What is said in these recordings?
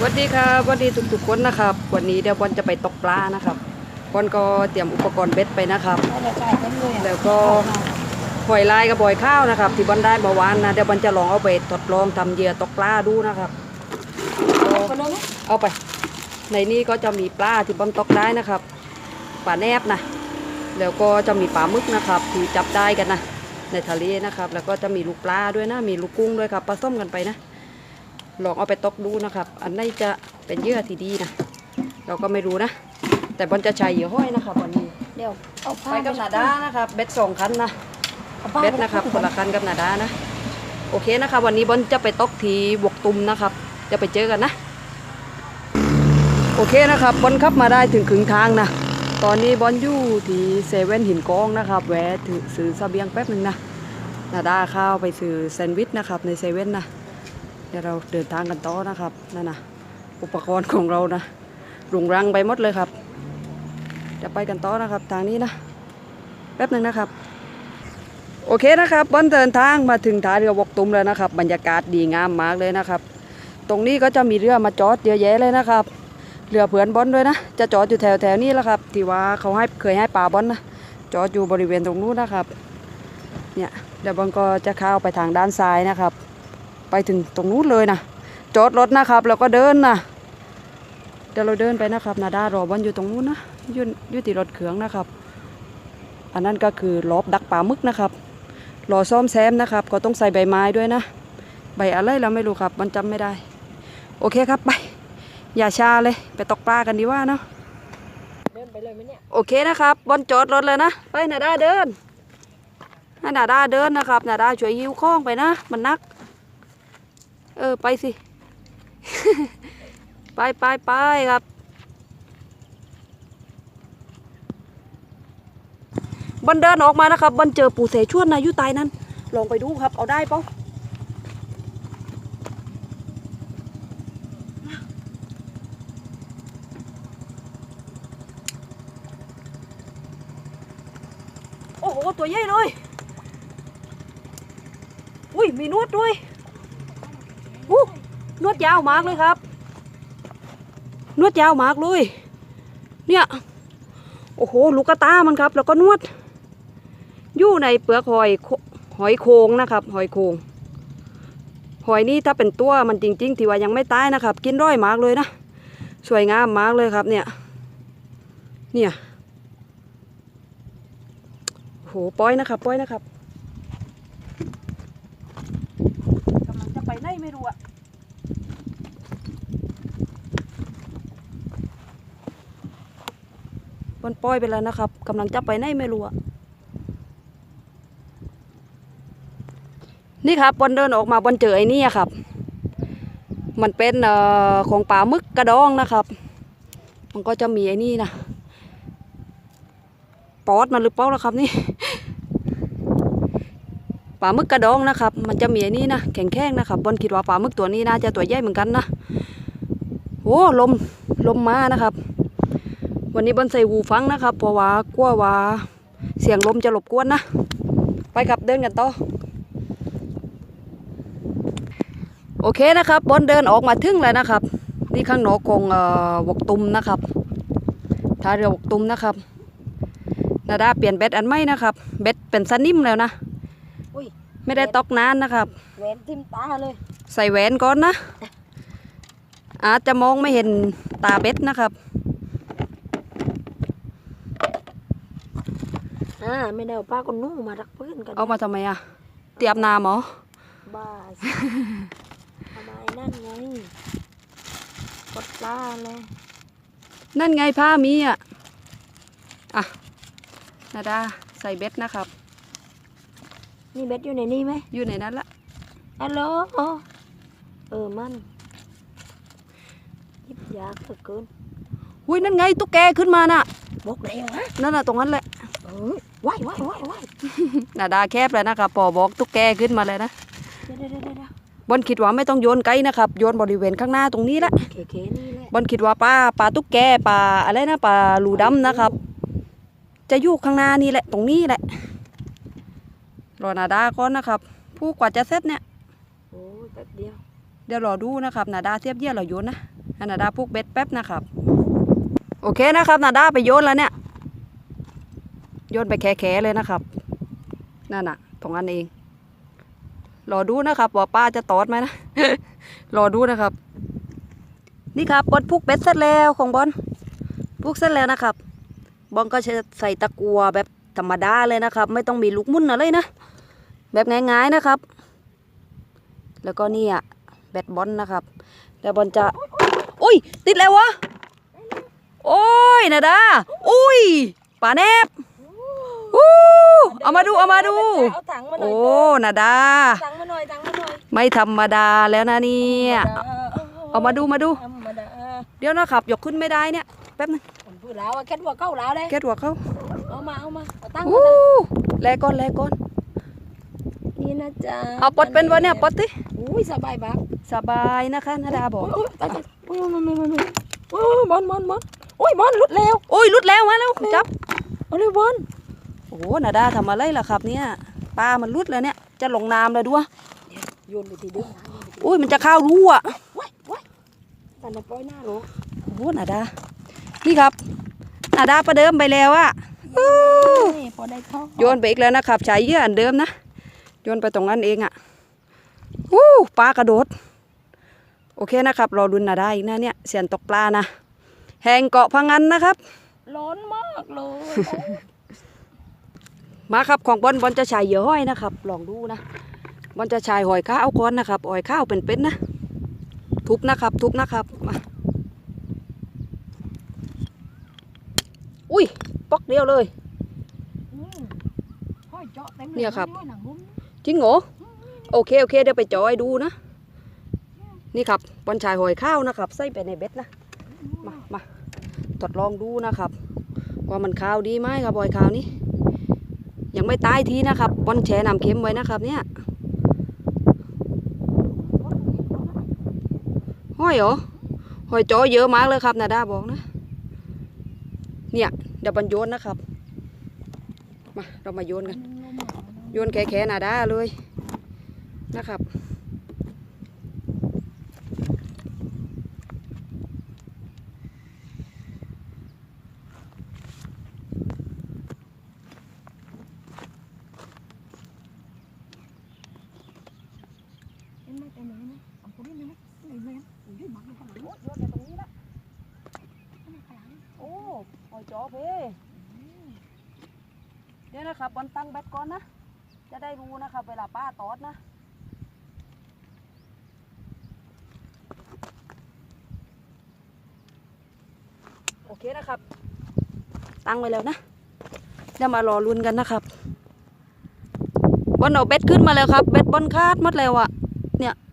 สวัสดีครับสวัสดีทุกๆคนนะครับ วันนี้เดี๋ยวบอลจะไปตกปลานะครับบอลก็เตรียมอุปกรณ์เบ็ดไปนะครับแล้วก็หอยลายกับบอยข้าวนะครับ ที่บอลได้เมื่อวานนะเดี๋ยวบอลจะลองเอาไปทดลองทำเหยื่อตกปลาดูนะครับเอาเอาไป ในนี้ก็จะมีปลาที่บอลตกได้นะครับปลาแนบนะแล้วก็จะมีปลาหมึกนะครับที่จับได้กันนะในทะเลนะครับ แล้วก็จะมีลูกปลาด้วยนะมีลูกกุ้งด้วยครับผสมกันไปนะ ลองเอาไปตกดูนะครับ อันไหนี้จะเป็นเหยื่อที่ดีนะเราก็ไม่รู้นะ แต่บอลจะใช้เหยื่อห้อยนะครับวันนี้ เดี๋ยวเอาผ้าไปกับนาดานะครับ เบ็ดสองคันนะอาผ้าเบ็ดนะครับคนละคันกับนาดานะโอเคนะครับวันนี้บอลจะไปตกที่บวกตุมนะครับ จะไปเจอกันนะ โอเคนะครับบอลขับมาได้ถึงครึ่งทางนะตอนนี้บอลอยู่ที่เซเว่นหินกองนะครับ แวะถือซื้อเสบียงแป๊บหนึ่งนะนาดาเข้าวไปซื้อแซนด์วิชนะครับในเซเว่นนะ เดี๋ยวเราเดินทางกันต่อนะครับนั่นนะอุปกรณ์ของเรานะรุงรังไปหมดเลยครับจะไปกันต่อนะครับทางนี้นะแป๊บหนึ่งนะครับโอเคนะครับบอนเดินทางมาถึงท่าเรือวกตุ้มแล้วนะครับ บรรยากาศดีงามมากเลยนะครับ ตรงนี้ก็จะมีเรือมาจอดเยอะแยะเลยนะครับเรือเผื่อนบอลด้วยนะ จะจอดอยู่แถวแถวนี้แหละครับที่ว่าเขาให้เคยให้ป่าบอลนะจอดอยู่บริเวณตรงนู้นนะครับเนี่ยเดี๋ยวบอลก็จะเข้าไปทางด้านซ้ายนะครับ ไปถึงตรงนู้นเลยนะจอดรถนะครับ แล้วก็เดินนะเดี๋ยวเราเดินไปนะครับ นาดารอบอลอยู่ตรงนู้นนะอยู่อยู่ที่รถเขืองนะครับ อันนั้นก็คือลอบดักปลาหมึกนะครับรอซ่อมแซมนะครับ ก็ต้องใส่ใบไม้ด้วยนะ ใบอะไรเราไม่รู้ครับ มันจำไม่ได้ โอเคครับไป อย่าช้าเลย ไปตกปลากันดีกว่าเนาะเดินไปเลยไหมเนี่ยโอเคนะครับบอลจอดรถเลยนะไปนาดาเดินให้นาดาเดินนะครับนาดาช่วยหิ้วข้องไปนะ มันนัก เออ ไปสิ ไปไปไปครับบอลเดินออกมานะครับบอลเจอปู่เสชวนนะอยู่ใต้นั้น ลองไปดูครับ เอาได้ปล่าโอ้โห ตัวใหญ่เลย อุ้ย มีนวดด้วย นวดยาวมากเลยครับ นวดยาวมากเลย เนี่ย โอ้โห ลูกกระตามันครับ แล้วก็นวด อยู่ในเปลือกหอยหอยโคงนะครับ หอยโคงหอยนี่ถ้าเป็นตัวมันจริง ๆ ที่ว่ายังไม่ตายนะครับ กินร้อยมากเลยนะ สวยงามมากเลยครับ เนี่ย เนี่ยโหปล่อยนะครับปล่อยนะครับกำลังจะไปไหนไม่รู้อะ บนปล่อยไปแล้วนะครับกำลังจะไปไหนไม่รู้อะนี่ครับบอลเดินออกมาบอลเจอไอ้นี่ครับ มันเป็นออของป่ามึกกระดองนะครับ มันก็จะมีไอ้นี่นะปอดมันหรือเปล่าล่ะครับนี่ปลาหมึกกระดองนะครับ มันจะมีไอ้นี่นะแข็งแข็งนะครับบอลคิดว่าปลาหมึกตัวนี้น่าจะตัวใหญ่เหมือนกันนะโอ้ลมลมมานะครับ วันนี้บอลใส่หูฟังนะครับเพราะว่ากลัวว่าเสียงลมจะรบกวนนะ ไปครับเดินกันต่อ โอเคนะครับบอลเดินออกมาถึงแล้วนะครับ นี่ข้างนอกของเอ่อวกตุมนะครับท่าเรือวกตุมนะครับนาดาเปลี่ยนเบ็ดอันใหม่นะครับ เบ็ดเป็นสนิมแล้วนะอุ้ยไม่ได้ตกนานนะครับแหวนทิ่มตาเลยใส่แหวนก่อนนะ อาจจะมองไม่เห็นตาเบ็ดนะครับ อ่าไม่ได้เอาผ้าคนนุ่งมารักเพื่อนกันเอามาทำไมอะเตรียมน้ำเหรอบ้าสิทำไมนั่นไงกดปลาเลยนั่นไงผ้ามีอะอะนาดาใส่เบ็ดนะครับ นี่เบ็ดอยู่ในนี่ไหมอยู่ในนั้นละฮัลโหลเออมันยิบยากเหลือเกินอุ้ยนั่นไงตุ๊กแกขึ้นมาน่ะบอกแล้วฮะนั่นน่ะตรงนั้นแหละเออ ว่ายว่ายว่ายว่ายนาดาแคบเลยนะครับปอบอกตุ๊กแกขึ้นมาเลยนะเดี๋ยวเดี๋ยวเดี๋ยวเดี๋ยวบอลคิดว่าไม่ต้องโยนไกลนะครับโยนบริเวณข้างหน้าตรงนี้ละเคเคนี่แหละบอลคิดว่าปลาปลาตุ๊กแกปลาอะไรนะปลาลูดำนะครับ จะอยู่ข้างหน้านี่แหละ ตรงนี้แหละรอนาดาก่อนนะครับ ผู้กว่าจะเสร็จเนี่ยโอ้ยแป๊บเดียวเดี๋ยวรอดูนะครับนาดาเทียบเยี่ยเราโยนนะให้นาดาพุกเบ็ดแป๊บนะครับ โอเคนะครับนาดาไปโยนแล้วเนี่ยโยนไปแค่ๆเลยนะครับ นั่นน่ะตรงนั้นเอง รอดูนะครับว่าป้าจะตอดไหมนะ รอดูนะครับ นี่ครับบอลพุกเบ็ดเสร็จแล้วของบอลพุกเสร็จแล้วนะครับ บอลก็จะใส่ตะกัวแบบธรรมดาเลยนะครับ ไม่ต้องมีลูกมุ่นอะไรนะ แบบง่ายๆนะครับ แล้วก็นี่อะแบดบอลนะครับ แล้วบอลจะ อุ้ย ติดแล้ววะ โอ้ยนาดา อุ้ยป่าแนบ อู้เอามาดูเอามาดู เอาถังมาหน่อโอ้ ยนาดา ถังมาหน่อยถังมาหน่อยไม่ธรรมดาแล้วนะเนี่ย เอามาดูมาดูธรรมดาเดี๋ยวนะครับยกขึ้นไม่ได้เนี่ย แป๊บนึงผมพูดแล้วอะแค่ว่าเข้าแล้วเลยแกตหัวเขาเอามาเอามาเอาตั้งอู้มานะแลก่อนแลก่อนนี่นะจ๊ะเอาปลดเป็นวะเนี่ยปลดติอุ้ยสบายบักสบายนะคะนาดาบอกโอ้ยตายตายโอ้ยมันมันมันมันโอ้ยบอลบอลบอลโอ้ยบอลหลุดแล้วโอ้ยหลุดแล้วมาแล้วจับ เอาเลยบอล โอ้นาดาทำอะไรล่ะครับเนี่ยปลามันหลุดแล้วเนี่ย จะลงน้ำเลยด้วยโยนไปทีเดียวอุ้ยมันจะเข้ารูอะว้ายว้ายตันไปปล่อยหน้าหรอโอ้นาดา นี่ครับนาดาประเดิมไปแล้วอะนี่พอได้ท่องโยนไปอีกแล้วนะครับใช้เหยื่ออันเดิมนะโยนไปตรงนั้นเองอะวู้ปลากระโดด โอเคนะครับรอดุนนาดาอีกนะเนี่ยเสียนตกปลานะแห่งเกาะพังงันนะครับร้อนมากเลย มาครับของบอลบอลจะใช้เหยื่อห้อยนะครับ ลองดูนะบอลจะใช้หอยข้าวก่อนนะครับหอยข้าวเป็นๆนะ ทุบนะครับ ทุบนะครับมาอุ้ยปอกเดียวเลยอืมห้อยเจาะเต็มลเนี่ยครับห้อยหนังหุ้มจริงเหรอโอเคโอเคเดี๋ยวไปจอยดูนะ นี่ครับบอลชายหอยข้าวนะครับใส่ไปในเบ็ดนะมามาทดลองดูนะครับ ว่ามันข้าวดีไหมครับหอยข้าวนี้ ยังไม่ตายทีนะครับบอนแช่น้ำเค็มไว้นะครับ เนี่ยห้อยเหรอหอยจอเยอะมากเลยครับนาดาบอกนะ เนี่ยเดี๋ยวบอลโยนนะครับ มาเรามาโยนกัน โยนแขๆนาดาเลยนะครับ เห็นไหมแต่ไหนนะเอาคนนี้นะไหนไหมโอ้ยบักอยู่ข้างหลังโยนไปตรงนี้ละข้างหลังโอ้หอยจอเพเดี๋ยวนะครับบอลตั้งแบตก่อนนะ จะได้รู้นะครับเวลาป้าตอดนะโอเคนะครับ ตั้งไว้แล้วนะ เดี๋ยวมารอลุนกันนะครับบอลเอาเบ็ดขึ้นมาแล้วครับ เบ็ดบอลคาดหมดแล้วอะ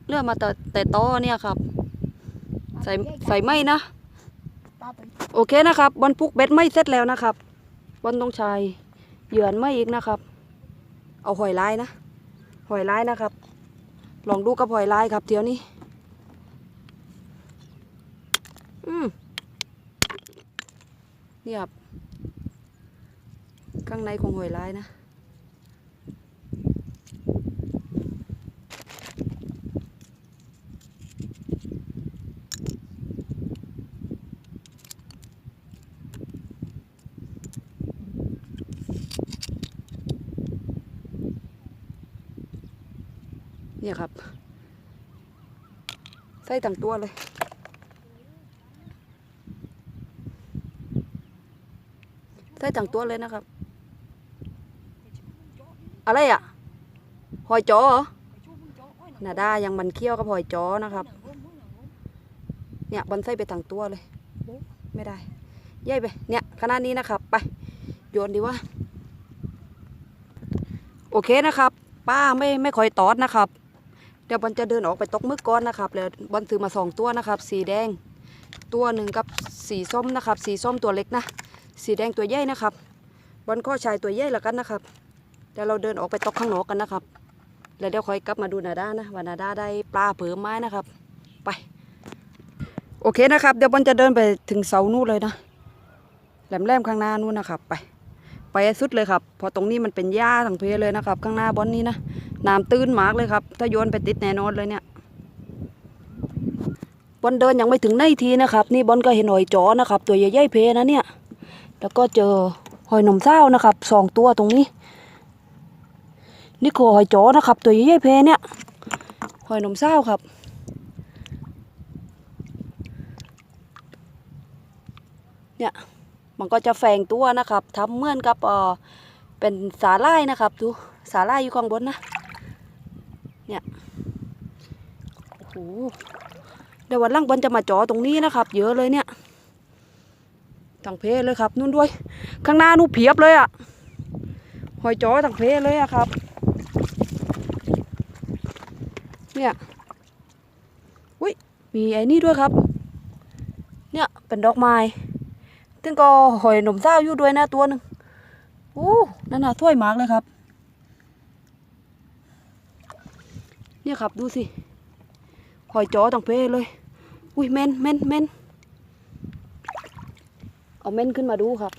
เนี่ยเลื่อนมาแต่แต่ตอเนี่ยครับ ใส่ใส่ไม่นะตาไปโอเคนะครับบอลปุกเบ็ดไม่เสร็จแล้วนะครับบอลต้องใช้เหยื่อนไม่อีกนะครับ เอาหอยลายนะหอยลายนะครับ ลองดูกับหอยลายครับเดี๋ยวนี้อืมนี่ครับข้างในของหอยลายนะ ใส่ทั้งตัวเลยใส่ทั้งตัวเลยนะครับ อะไรอะ หอยจอเหรอนาดายังมันเคี้ยวกับหอยจอนะครับ เนี่ยบอลใส่ไปทั้งตัวเลย ไม่ได้ย่ายไป เนี่ยขนาดนี้นะครับ ไป โยนดีว่า โอเคนะครับ ป้าไม่ไม่คอยตอดนะครับ เดี๋ยวบอลจะเดินออกไปตกมึกก่อนนะครับแล้วบอลซื้อมาสองตัวนะครับ สีแดง ตัวหนึ่งกับสีส้มนะครับ สีส้มตัวเล็กนะ สีแดงตัวใหญ่นะครับ บอลข้อชายตัวใหญ่ล้วกันนะครับเดี๋ยวเราเดินออกไปตกข้างนอกกันนะครับ แล้วเดี๋ยวค่อยกลับมาดูนาด้านะว่านาด้าได้ปลาเผือไม้นะครับ ไป โอเคนะครับ เดี๋ยวบอลจะเดินไปถึงเสานู่นเลยนะแหลมๆข้างหน้านู่นนะครับไป ไปสุดเลยครับพราะตรงนี้มันเป็นหญ้าทั้งเพเลยนะครับ ข้างหน้าบอนนี้นะน้ำตื้นมากเลยครับ ถ้าโยนไปติดแน่นอนเลยเนี่ยบอลเดินยังไม่ถึงในทีนะครับ นี่บอลก็เห็นหอยจอนะครับ ตัวใหญ่ๆเพนะเนี่ย แล้วก็เจอหอยหนมเศร้านะครับสองตัวตรงนี้ นี่คือหอยจอนะครับ ตัวใหญ่ๆเพเนี่ยหอยหนมเศร้าครับเนี่ย มันก็จะแฝงตัวนะครับทำเหมือนกับเออเป็นสาล่ายนะครับ ดูสาล่ายอยู่ข้างบนนะ เนี่ยโอ้โหเดี๋ยววันล่างบอลจะมาจ่อตรงนี้นะครับ เยอะเลยเนี่ยทั้งเพเลยครับนู่นด้วย ข้างหน้านู่นเพียบเลยอะ่ะหอยจ่อทั้งเพเลยอะครับ เนี่ยอุ้ยมีไอ้นี่ด้วยครับ เนี่ยเป็นดอกไม้ ซึ่งก็หอยหนุ่มเศร้าอยู่ด้วยนะตัวหนึ่งโอ้นั่นน่ะถ้วยมากเลยครับ เนี่ยครับดูสิหอยจอต่างเพเลย อุ้ยเม่นเม่นเม่นเอาเม่นขึ้นมาดูครับ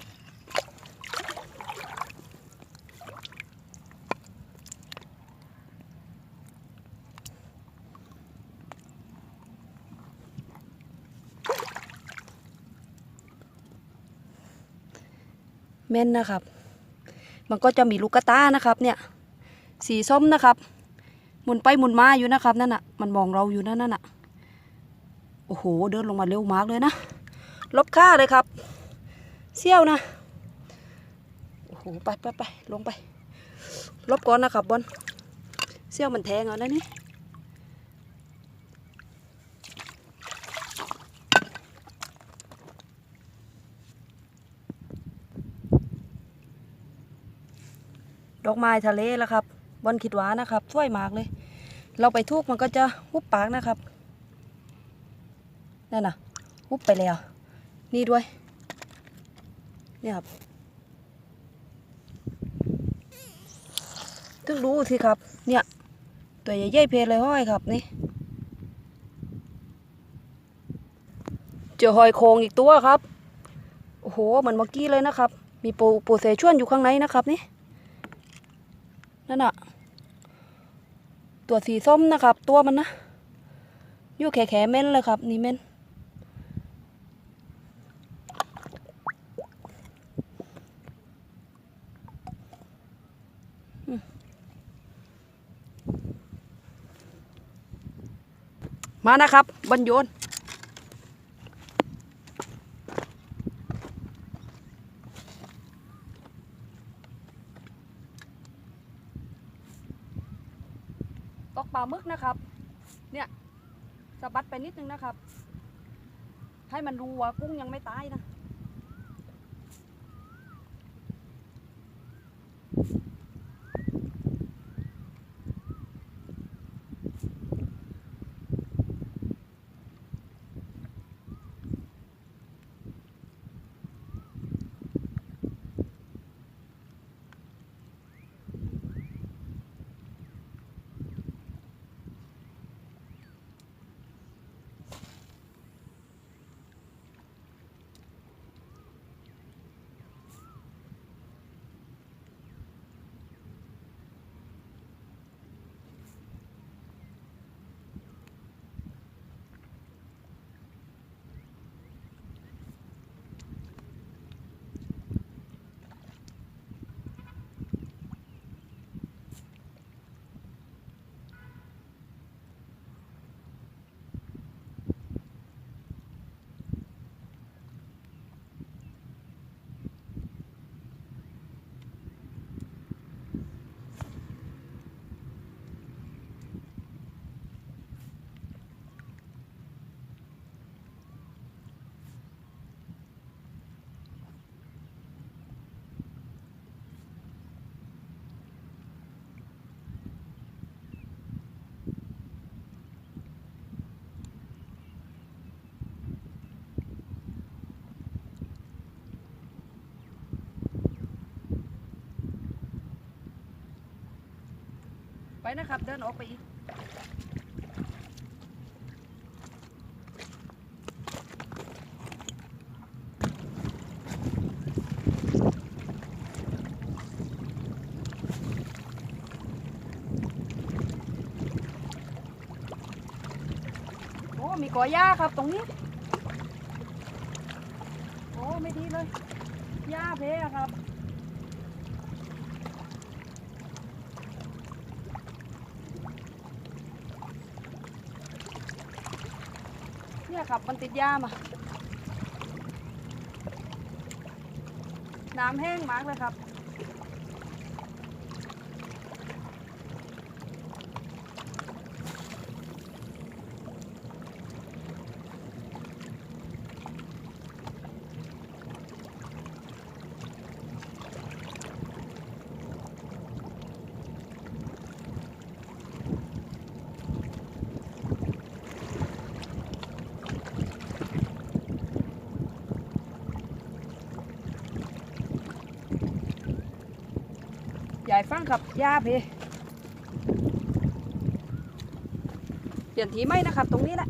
ม่นนะครับ มันก็จะมีลูกกระตานะครับเนี่ย สีส้มนะครับหมุนไปหมุนมาอยู่นะครับนั่นน่ะ มันมองเราอยู่นั่นน่ะ โอ้โห เดินลงมาเร็วมากเลยนะ ลบค่าเลยครับ เซี่ยวนะ โอ้โห ไปไปไปลงไป ลบก่อนนะครับบอลเซี่ยวมันแทงเอานะนี่ ดอกไม้ทะเลแล้วครับบอลคิดว่านะครับสวยมากเลย เราไปทุกมันก็จะหุบปากนะครับนั่นน่ะหุบไปแล้ว นี่ด้วยเนี่ยครับตึกดูสิครับ เนี่ย ตัวใหญ่ๆเพลเลยห้อยครับนี่เจอหอยโครงอีกตัวครับ โอ้โห เหมือนเมื่อกี้เลยนะครับ มีปูปูเสฉวนอยู่ข้างในนะครับนี่ นั่นอะตัวสีส้มนะครับ ตัวมันนะอยู่แขแขเม่นเลยครับ นี่เม่นมานะครับบรรยน ตกปลาหมึกนะครับ เนี่ยสะบัดไป นึงนะครับ ให้มันรู้ว่ากุ้งยังไม่ตายนะ ไปนะครับ เดินออกไปอีกโอ้มีกอหญ้าครับตรงนี้ โอ้ ไม่ดีเลยหญ้าเพอะครับ นี่ยครับ มันติดย่ามาน้ำแห้งมากเลยครับ ใหญ่ฟังครับย่าเพเปลี่ยนทีไหมนะครับ ตรงนี้แหละ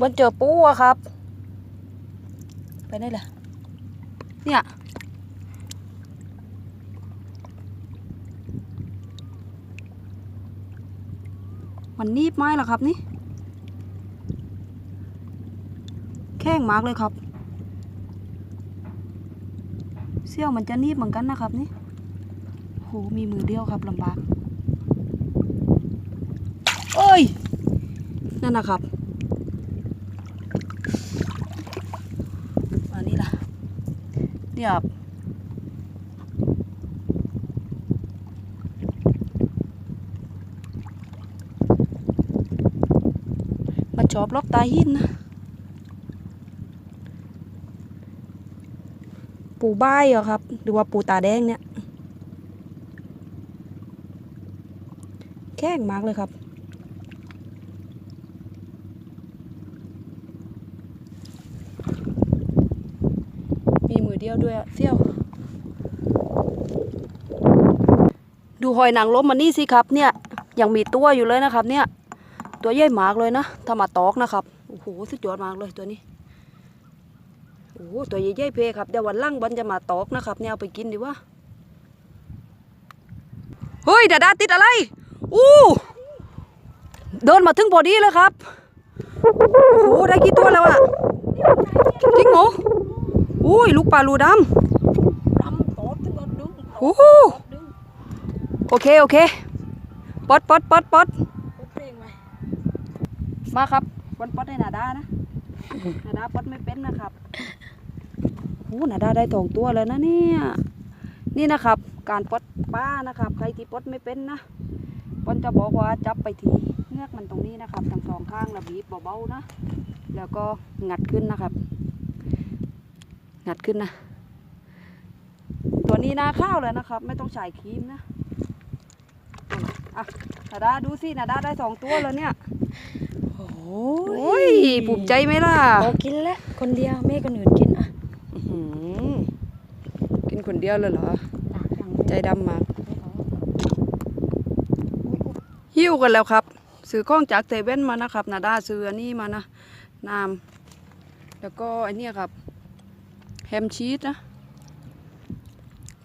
วันเจอปูอะครับ ไปได้เลยเนี่ยมันนีบไม้เหรอครับนี่ แข้งมากเลยครับ เสี้ยวมันจะนีบเหมือนกันนะครับนี่โหมีมือเดียวครับลำบาก เอ้ย นั่นนะครับ มานี่ล่ะ เนี่ยมันชอบลบตาหินนะปูบ้ายเหรอครับ หรือว่าปูตาแดงเนี่ย แข้งมากเลยครับ มีมือเวด้วยเซี่ยว ดูหอยนางรมมันนี่สิครับเนี่ย ยังมีตัวอยู่เลยนะครับ เนี่ย ตัวใหญ่มากเลยนะถ้ามาตอกนะครับ โอ้โหสุดยอดมากเลยตัวนี้ โอ้โหตัวใหญ่ๆเพครับ เดี๋ยววันล่างบอลจะมาตอกนะครับ เนี่ยเอาไปกินดีว่าเฮ้ยดาดาติดอะไร อู้เดินมาถึงพอดีเลยครับ โอ้โหได้กี่ตัวแล้วอะจริงเหรอ อุ้ยลูกปลาลูดดำโตดถึงก็ดึงำโอ้โหดึงโอเคโอเคปอดปอดปอดปอดกดเพลงไหมมาครับปอดปอดให้นาดานะนาดาปอดไม่เป็นนะครับโอ้นาดาได้สองตัวแล้วนะเนี่ยนี่นะครับ การปอดป้านะครับ ใครที่ปอดไม่เป็นนะปอนจะบอกว่าจับไปทีเงือกมันตรงนี้นะครับทั้งสองข้างแล้วบีบเบาๆนะ แล้วก็งัดขึ้นนะครับ งัดขึ้นนะ ตัวนี้นาข้าวเลยนะครับ ไม่ต้องใส่ครีมนะอะนาดาดูสินาดาได้สองตัวแล้วเนี่ย โอ้โอ้ยภูมิใจไหมล่ะพอกินแล้วคนเดียวแม่คนอื่นกินอะอื้อหือกินคนเดียวเลยเหรอหลังอย่างใจดำมาก หิ้วกันแล้วครับ ซื้อข้องจากเซเว่นมานะครับ นาดาซื้ออันนี้มานะน้ำแล้วก็อันเนี้ยครับ แฮมชีสนะ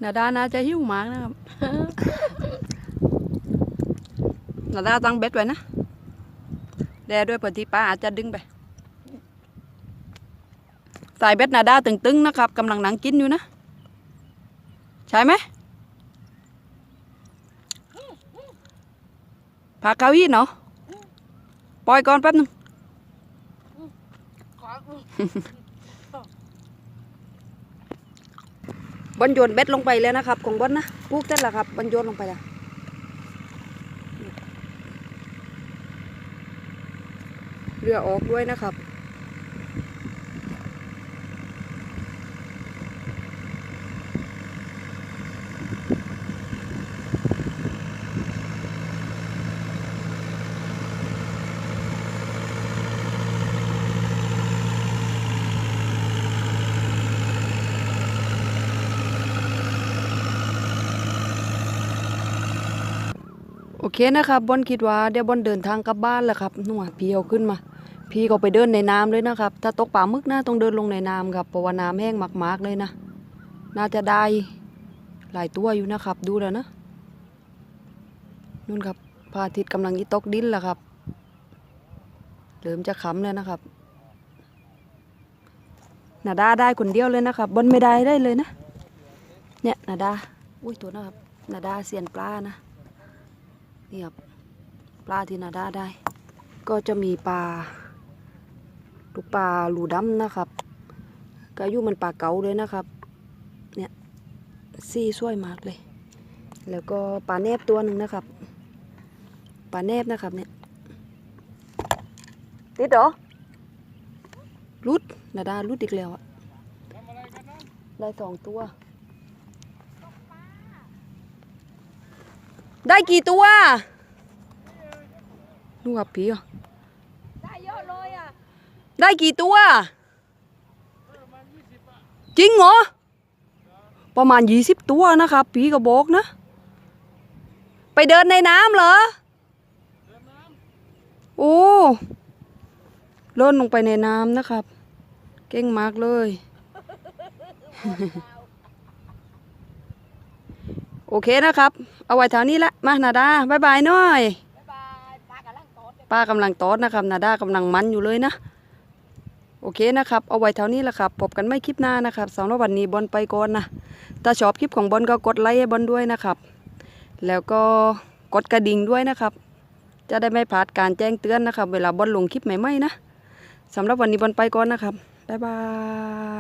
นาดาน่าจะหิ้วมากนะครับ นาดาตั้งเบ็ดไว้นะแดด้วยปฏิป้าอาจจะดึงไปสายเบ็ดนาดาตึงๆนะครับกำลังหนังกินอยู่นะ ใช่ไหมพาเก้าอี้เนาะปล่อยก่อนแป๊บนึง บอลโยนเบ็ดลงไปแล้วนะครับ ของบอลนะพูกเต้นละครับบอลโยนลงไปละเรือออกด้วยนะครับ เคนะครับบอนคิดว่าเดี๋ยวบอนเดินทางกลับบ้านแล้วครับนู่นอะพี่เอาขึ้นมา พี่ก็ไปเดินในน้ำเลยนะครับ ถ้าตกปลามึกนะต้องเดินลงในน้ำครับเพราะว่าน้ำแห้งมากๆเลยนะ น่าจะได้หลายตัวอยู่นะครับ ดูแล้วนะนู่นครับพระอาทิตย์กำลังอีตกดินแล้วครับเริ่มจะขำแล้วนะครับนาดาได้คนเดียวเลยนะครับบอนไม่ได้ได้เลยนะ เนี่ยนาดาอุ้ยตัวนะครับนาดาเสียนปลานะ นี่ครับปลาที่นาดาได้ ก็จะมีปลาลูกปลาหลูดำนะครับก็อายุมันปลาเก๋าเลยนะครับ เนี่ยซี่สวยมากเลย แล้วก็ปลาแนบตัวหนึ่งนะครับปลาแนบนะครับเนี่ยติดเหรอรุดนาดารุดอีกแล้วอะได้สองตัว ได้กี่ตัวดูกับผีอะได้เยอะเลยอะ ได้กี่ตัว จริงเหรอ ประมาณยี่สิบตัวนะครับผีก็บอกนะ ไปเดินในน้ำเหรอ โอ้เล่นลงไปในน้ำนะครับ เก่งมากเลย โอเคนะครับ เอาไว้เท่านี้ละมานาดาบายบายหน่อยป้ากำลังตอดนะครับ นาดากำลังมันอยู่เลยนะโอเคนะครับ เอาไว้เท่านี้แหละครับ พบกันไม่คลิปหน้านะครับสำหรับวันนี้บอลไปก่อนนะ ถ้าชอบคลิปของบอลก็กดไลค์ให้บอลด้วยนะครับ แล้วก็กดกระดิ่งด้วยนะครับ จะได้ไม่พลาดการแจ้งเตือนนะครับ เวลาบอลลงคลิปใหม่ๆนะสำหรับวันนี้บอลไปก่อนนะครับ บ๊ายบาย